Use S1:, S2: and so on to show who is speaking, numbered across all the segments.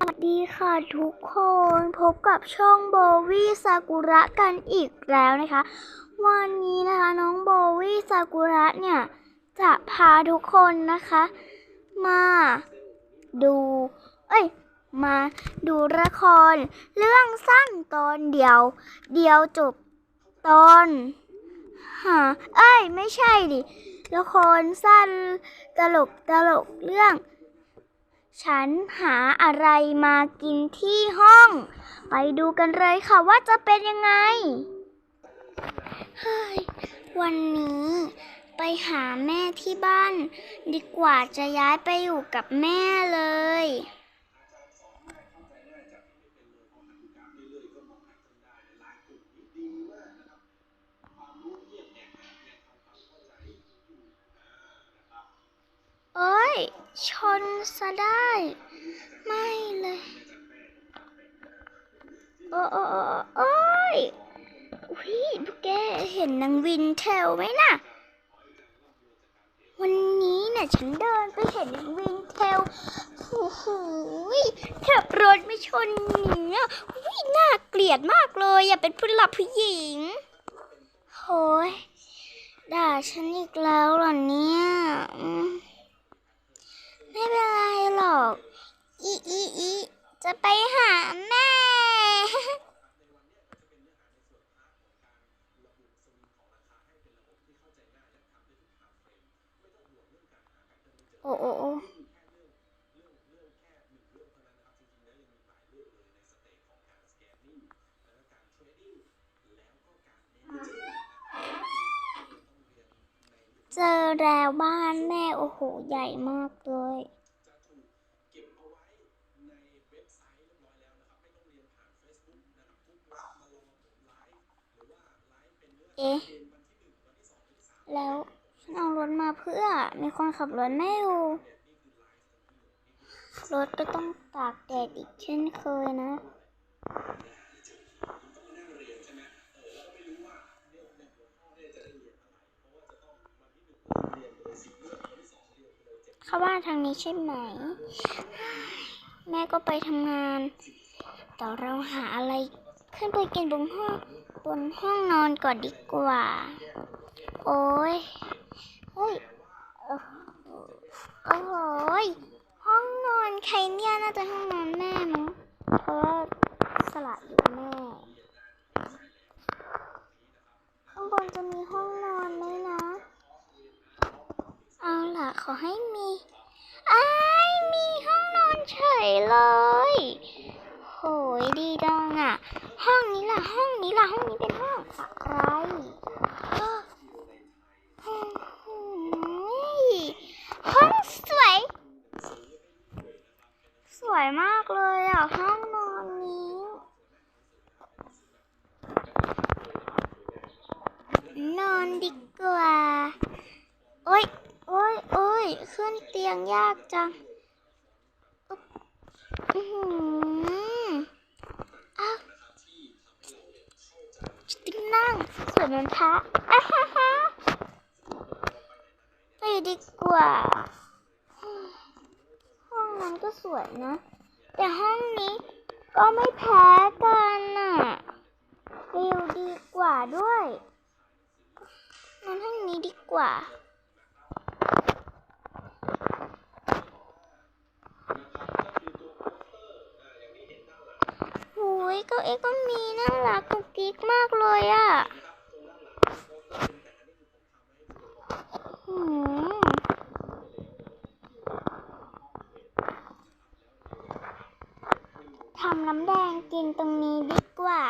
S1: สวัสดีค่ะทุกคนพบกับช่องโบวี่ซากุระกันอีกแล้วนะคะ วันนี้นะคะน้องโบวี่ซากุระเนี่ยจะพาทุกคนนะคะ มาดู เอ้ย มาดูละคร เรื่องสั้นตอนเดียว เดียวจบตอนหาเอ้ย ไม่ใช่ดิละครสั้นตลกตลกเรื่อง ฉันหาอะไรมากินที่ห้อง ไปดูกันเลยค่ะว่าจะเป็นยังไง เฮ้ย วันนี้ ไปหาแม่ที่บ้าน ดีกว่าจะย้ายไปอยู่กับแม่เลย เอ้ย ชนซะได้ ไม่เลย โอ้โอ้โอ้โอ้ยอุ๊ยพวกแกเห็นนางวินเทลไหมน่ะ วันนี้เนี่ยฉันเดินไปเห็นนางวินเทลโอ้โหยขับรถไม่ชนเนี่ยอุ๊ยน่าเกลียดมากเลยอย่าเป็นผู้หลับผู้หญิงโหยด่าฉันอีกแล้วเหรอเนี่ยอืม ไม่เป็นไรหรอก อีอีอีจะไปหาแม่ โอ้โอ้โอ้เจอแล้วบ้านแม่โอ้โห ใหญ่มากเลยเอ๊ะแล้ว ฉันเอารถมาเพื่อ มีคนขับรถไม่อยู่รถก็ต้องตากแดดอีกเช่นเคยนะเข้าบ้านทางนี้ใช่ไหม แม่ก็ไปทำงานแต่เราหาอะไรขึ้นไปกินบนห้องบนห้องนอนก่อนดีกว่า โอ้ย เฮ้ยเออโอ้โหยห้องนอนใครเนี่ยน่าจะห้องนอนแม่มั้งเพราะว่าสลัดอยู่แม่ข้างบนจะมีห้องนอนไหมนะ เอาล่ะขอให้มีไอ้มีห้องนอนเฉยเลยโหยดีจังอะ ห้องนี้ล่ะห้องนี้ล่ะห้องนี้เป็นห้องอะไรอ้ออืมห้องสวย สวยมากเลยอะ ห้องนอนนี้ น อนดีกว่า โอ๊ยโอ๊ยโอ๊ยขึ้นเตียงยากจังอึ๊บอื้ออ้าวจะติงนั่งสวยเหมือนพระอะฮ่าฮ่าไปดีกว่า ห้องนั้นก็สวยนะ แต่ห้องนี้ก็ไม่แพ้กันน่ะวิวดีกว่าด้วย นอนห้องนี้ดีกว่า โอ้ยเก้าเอี้ก็มีน่ารักกุ๊กกิ๊กมากเลยอะ่ะทำน้ำแดงกินตรงนี้ดีกว่า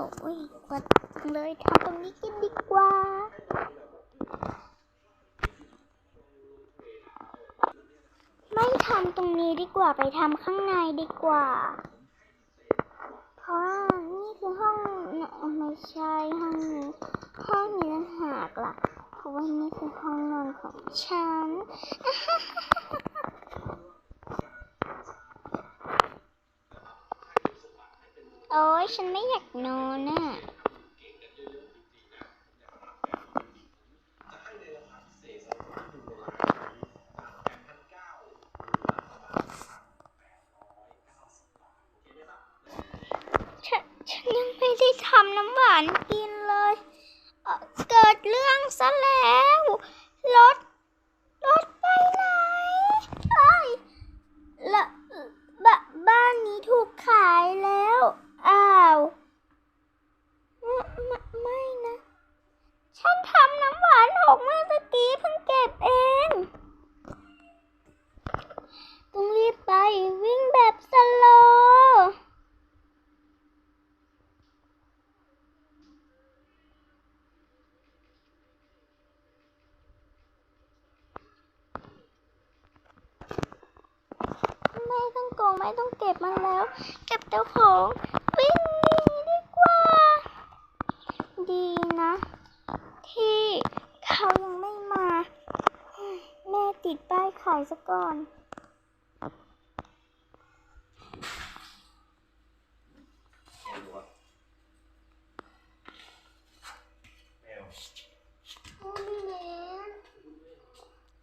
S1: โอ้โหกดเลยทำตรงนี้กินดีกว่า ไม่ทำตรงนี้ดีกว่าไปทำข้างในดีกว่า เพราะว่านี่คือห้องไม่ใช่ห้องนี้ห้องนี้ต่างหากล่ะ เพราะว่านี่คือห้องนอนของฉัน โอ้ยฉันไม่อยากนอนอะ มากตกี้เพิ่งเก็บเอง ต้องรีบไปวิ่งแบบสโลไม่ต้องโกงไม่ต้องเก็บมันแล้ว เก็บเต้าของวิ่ง ดป้ายซะก่อน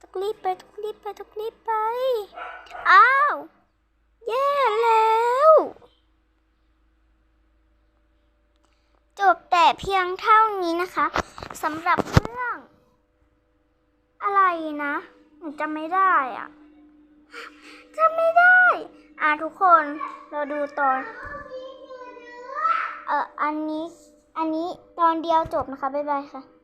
S1: ต้องรีบไปต้องรีบไปต้องรีบไป อ้าว แย่แล้ว จบแต่เพียงเท่านี้นะคะสำหรับเรื่อง อะไรนะ นูจำไม่ได้อะจำไม่ได้ อะทุกคนเราดูตอน เอออันนี้ อันนี้ตอนเดียวจบนะคะ บ๊ายบายค่ะ